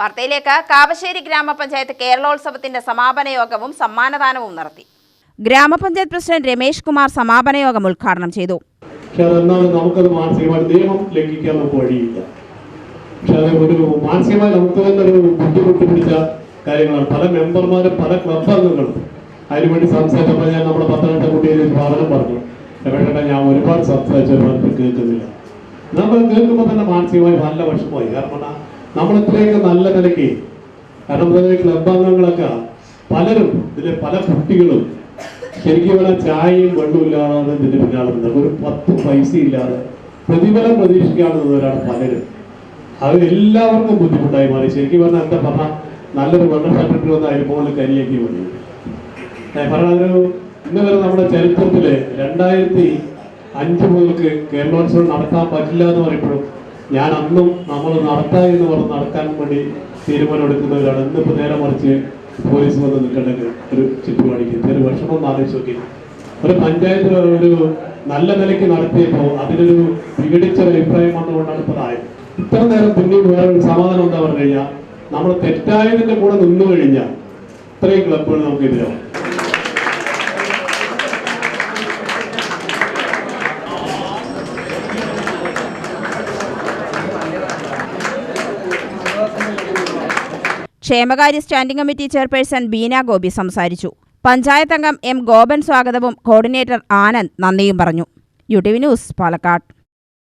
വാർത്തയിലേക്ക് കാവശ്ശേരി ഗ്രാമപഞ്ചായത്ത് കേരളോത്സവത്തിന്റെ സമാപന യോഗവും സമ്മാനദാനവും നടത്തി. ഗ്രാമപഞ്ചായത്ത് പ്രസിഡന്റ് രമേഷ് കുമാർ സമാപന യോഗം ഉദ്ഘാടനം ചെയ്തു. കാര്യങ്ങളാണ്. പല മെമ്പർമാരും പല ക്ലബ് അംഗങ്ങളും അതിനുവേണ്ടി സംസാരിച്ചപ്പോൾ ഞാൻ നമ്മുടെ പത്തനംതിട്ട കുട്ടിയിൽ ഒരു ഭാവനം പറഞ്ഞു. രമേഷേട്ടാ ഞാൻ ഒരുപാട് സംസാരിച്ചു കേൾക്കുന്നില്ല. നമ്മൾ കേൾക്കുമ്പോൾ തന്നെ മാനസികമായി നല്ല വിഷമമായി. കാരണം നമ്മൾ ഇത്രയൊക്കെ നല്ല നിലയ്ക്ക് കാരണം ക്ലബ് അംഗങ്ങളൊക്കെ പലരും ഇതിലെ പല കുട്ടികളും ശരിക്കും ഇവിടെ ചായയും വെള്ളവും ഇല്ലാതെ ഇതിന്റെ പിന്നാലെ നിന്നത്. ഒരു പത്ത് പൈസ ഇല്ലാതെ പ്രതിഫലം പ്രതീക്ഷിക്കാതെ നിന്നവരാണ് പലരും. അത് എല്ലാവർക്കും ബുദ്ധിമുട്ടായി മാറി. ശരിക്കും പറഞ്ഞാൽ എന്താ പറഞ്ഞാൽ നല്ലൊരു വെള്ളം സെക്രട്ടറി വന്ന് മുകളിൽ കരിയാക്കി ഞാൻ പറഞ്ഞ ഇന്ന് വരെ നമ്മുടെ ചരിത്രത്തിൽ രണ്ടായിരത്തി അഞ്ച് മുതൽക്ക് കേരളോത്സവം നടത്താൻ പറ്റില്ല എന്ന് പറയുമ്പോഴും ഞാൻ അന്നും നമ്മൾ നടത്താ എന്ന് പറഞ്ഞ് നടക്കാൻ വേണ്ടി തീരുമാനമെടുക്കുന്നവരാണ്. ഇന്നിപ്പോ നേരെ മറിച്ച് പോലീസ് വന്ന് നിൽക്കണ്ടെങ്കിൽ ഒരു ചുറ്റുപാടിക്ക് ഒരു വിഷമം ഒന്ന് ആലോചിച്ച് നോക്കി. ഒരു പഞ്ചായത്ത് ഒരു നല്ല നിലയ്ക്ക് നടത്തിയപ്പോൾ അതിനൊരു വിഘടിച്ച ഒരു അഭിപ്രായം വന്നുകൊണ്ടാണ് ഇപ്പോൾ ആയത്. ഇത്ര നേരം പിന്നീട് വേറെ ഒരു സമാധാനം എന്താ പറഞ്ഞു കഴിഞ്ഞാൽ നമ്മൾ തെറ്റായതിന്റെ കൂടെ നിന്നു കഴിഞ്ഞാൽ ഇത്രയും ക്ലബ്ബുകൾ നമുക്ക് എതിരാവും ക്ഷേമകാര്യ standing committee chairperson Beena Gopi സംസാരിച്ചു. പഞ്ചായത്തംഗം എം ഗോപൻ സ്വാഗതവും കോർഡിനേറ്റർ ആനന്ദ് നന്ദിയും പറഞ്ഞു. U T V news Palakkad.